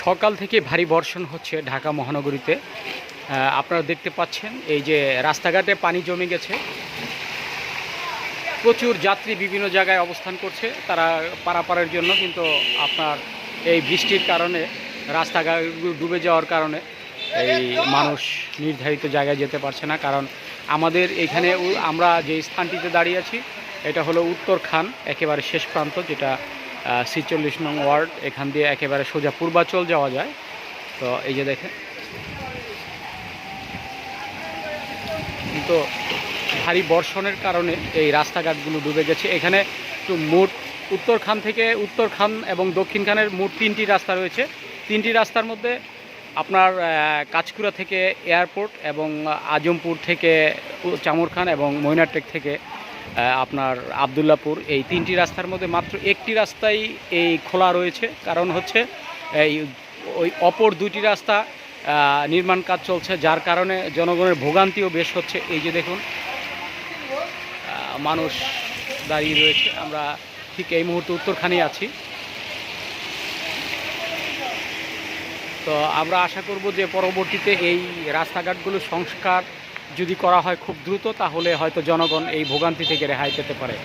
সকাল থেকে ভারী বর্ষণ হচ্ছে ঢাকা মহানগরীতে। আপনারা দেখতে পাচ্ছেন এই যে রাস্তাঘাটে পানি জমে গেছে। প্রচুর যাত্রী বিভিন্ন জায়গায় অবস্থান করছে, তারা পারাপারের জন্য, কিন্তু আপনার এই বৃষ্টির কারণে রাস্তাঘাটগুলো ডুবে যাওয়ার কারণে এই মানুষ নির্ধারিত জায়গায় যেতে পারছে না। কারণ আমাদের এখানে আমরা যে স্থানটিতে দাঁড়িয়ে আছি, এটা হলো উত্তর খান, একেবারে শেষ প্রান্ত, যেটা ছিচল্লিশ নং ওয়ার্ড, এখান দিয়ে একেবারে সোজা পূর্বাচল যাওয়া যায়। তো এই যে দেখেন। তো ভারী বর্ষণের কারণে এই রাস্তাঘাটগুলো ডুবে গেছে। এখানে একটু মোট উত্তরখান থেকে উত্তরখান এবং দক্ষিণখানের মোট তিনটি রাস্তা রয়েছে। তিনটি রাস্তার মধ্যে আপনার কাঁচকুড়া থেকে এয়ারপোর্ট এবং আজমপুর থেকে চামুরখান এবং মৈনারটেক থেকে আপনার আবদুল্লাপুর। এই তিনটি রাস্তার মধ্যে মাত্র একটি রাস্তাই এই খোলা রয়েছে। কারণ হচ্ছে, এই ওই অপর দুটি রাস্তা নির্মাণ কাজ চলছে, যার কারণে জনগণের ভোগান্তিও বেশ হচ্ছে। এই যে দেখুন মানুষ দাঁড়িয়ে রয়েছে। আমরা ঠিক এই মুহূর্তে উত্তরখানি আছি। তো আমরা আশা করব যে পরবর্তীতে এই রাস্তাঘাটগুলো সংস্কার যদি করা হয় খুব দ্রুত তাহলে হয়তো জনগণ এই ভোগান্তি থেকে রেহাই পেতে পারে।